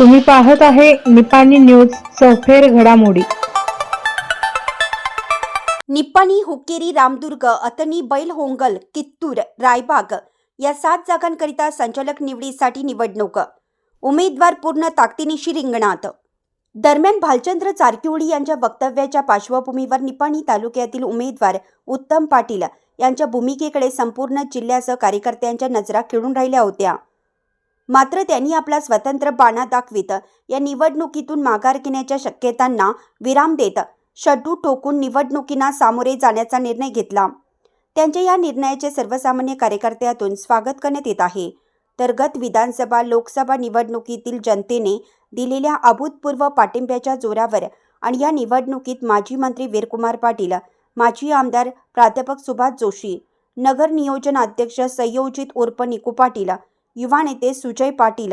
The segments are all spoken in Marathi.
तुम्ही पाहत आहे निपाणी न्यूज चौफेर घडामोडी. निपाणी हुक्केरी रामदुर्ग अतनी बैल होंगल कित्तूर रायबाग या सात जागांकरिता संचालक निवडीसाठी निवडणूक. उमेदवार पूर्ण ताकदीनिशी रिंगणात. दरम्यान भालचंद्र चारकिवडी यांच्या वक्तव्याच्या पार्श्वभूमीवर निपाणी तालुक्यातील उमेदवार उत्तम पाटील यांच्या भूमिकेकडे संपूर्ण जिल्ह्यासह कार्यकर्त्यांच्या नजरा खिळून राहिल्या होत्या. मात्र त्यांनी आपला स्वतंत्र बाणा दाखवित. या निवडणुकीतून माघार घेण्याच्या शक्यतांना विराम देत शड्डू ठोकून निवडणुकींना सामोरे जाण्याचा निर्णय घेतला. त्यांच्या या निर्णयाचे सर्वसामान्य कार्यकर्त्यातून स्वागत करण्यात येत आहे. तर गत विधानसभा लोकसभा निवडणुकीतील जनतेने दिलेल्या अभूतपूर्व पाठिंब्याच्या जोरावर आणि या निवडणुकीत माजी मंत्री वीरकुमार पाटील माजी आमदार प्राध्यापक सुभाष जोशी नगर नियोजन अध्यक्ष संयोजित उर्फ निकू पाटील युवा नेते सुजय पाटील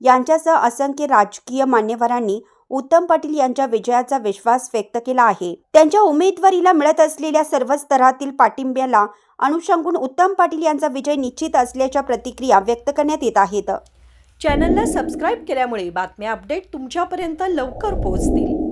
यांच्यासह असंख्य राजकीय मान्यवरांनी उत्तम पाटील यांच्या विजयाचा विश्वास व्यक्त केला आहे. त्यांच्या उमेदवारीला मिळत असलेल्या सर्व स्तरातील पाठिंब्याला अनुषंगून उत्तम पाटील यांचा विजय निश्चित असल्याच्या प्रतिक्रिया व्यक्त करण्यात येत आहेत. चॅनलला सबस्क्राईब केल्यामुळे बातम्या अपडेट तुमच्यापर्यंत लवकर पोहोचतील.